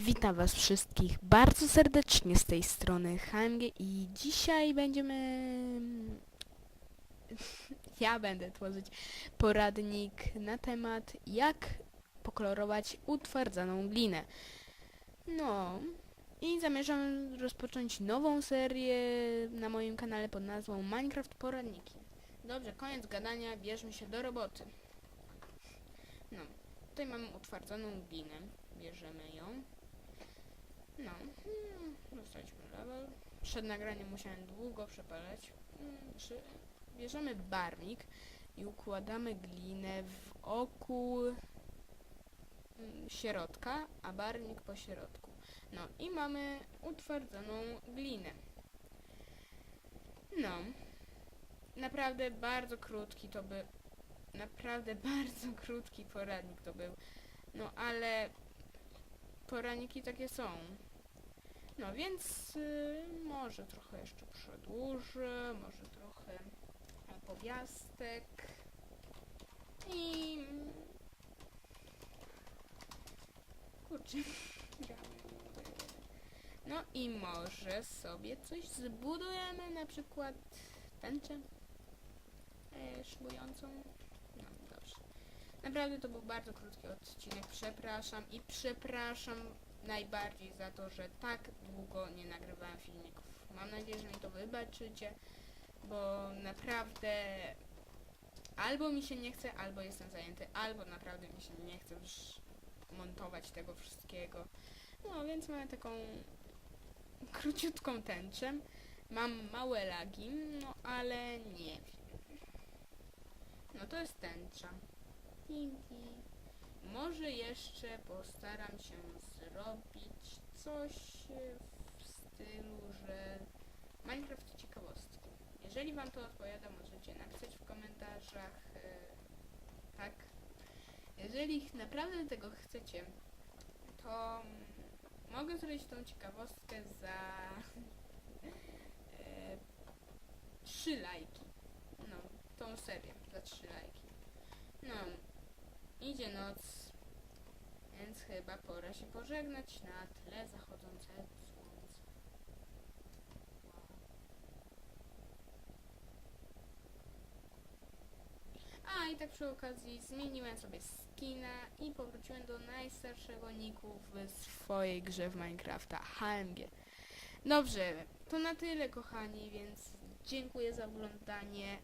Witam was wszystkich bardzo serdecznie z tej strony HMG i dzisiaj będziemy... Ja będę tworzyć poradnik na temat jak pokolorować utwardzaną glinę. No i zamierzam rozpocząć nową serię na moim kanale pod nazwą Minecraft Poradniki. Dobrze, koniec gadania, bierzmy się do roboty. No, tutaj mamy utwardzoną glinę. Bierzemy ją. No, dostaliśmy level. Przed nagraniem musiałem długo przepalać. Bierzemy barwnik i układamy glinę w oku mm, środka, a barwnik po środku. No i mamy utwardzoną glinę. No, naprawdę bardzo krótki to by... Naprawdę bardzo krótki poradnik to był. No ale poraniki takie są. No więc y, może trochę jeszcze przedłużę, może trochę opowiastek i kurczę. No i może sobie coś zbudujemy, na przykład tęczę e, szlującą. No dobrze. Naprawdę to był bardzo krótki odcinek, przepraszam i przepraszam najbardziej za to, że tak długo nie nagrywałem filmików. Mam nadzieję, że mi to wybaczycie, bo naprawdę albo mi się nie chce, albo jestem zajęty, albo naprawdę mi się nie chce już montować tego wszystkiego. No więc mamy taką króciutką tęczę. Mam małe lagi, no ale nie wiem. No to jest tęcza. Tinki. Jeszcze postaram się zrobić coś e, w stylu, że Minecraft ciekawostki. Jeżeli wam to odpowiada, możecie napisać w komentarzach e, tak. Jeżeli naprawdę tego chcecie, to mogę zrobić tą ciekawostkę za e, trzy lajki. No, tą serię za trzy lajki. No, idzie noc, chyba pora się pożegnać na tle zachodzącego słońca. A i tak przy okazji zmieniłem sobie skina i powróciłem do najstarszego niku w swojej grze w Minecrafta HMG. Dobrze, to na tyle kochani, więc dziękuję za oglądanie.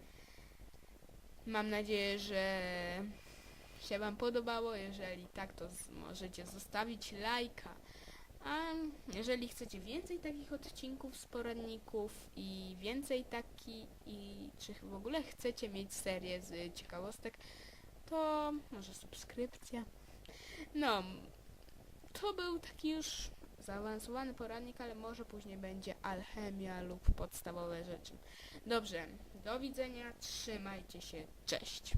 Mam nadzieję, że się Wam podobało. Jeżeli tak, to możecie zostawić lajka. A jeżeli chcecie więcej takich odcinków z poradników i więcej taki i czy w ogóle chcecie mieć serię z ciekawostek, to może subskrypcja. No, to był taki już zaawansowany poradnik, ale może później będzie alchemia lub podstawowe rzeczy. Dobrze, do widzenia, trzymajcie się, cześć.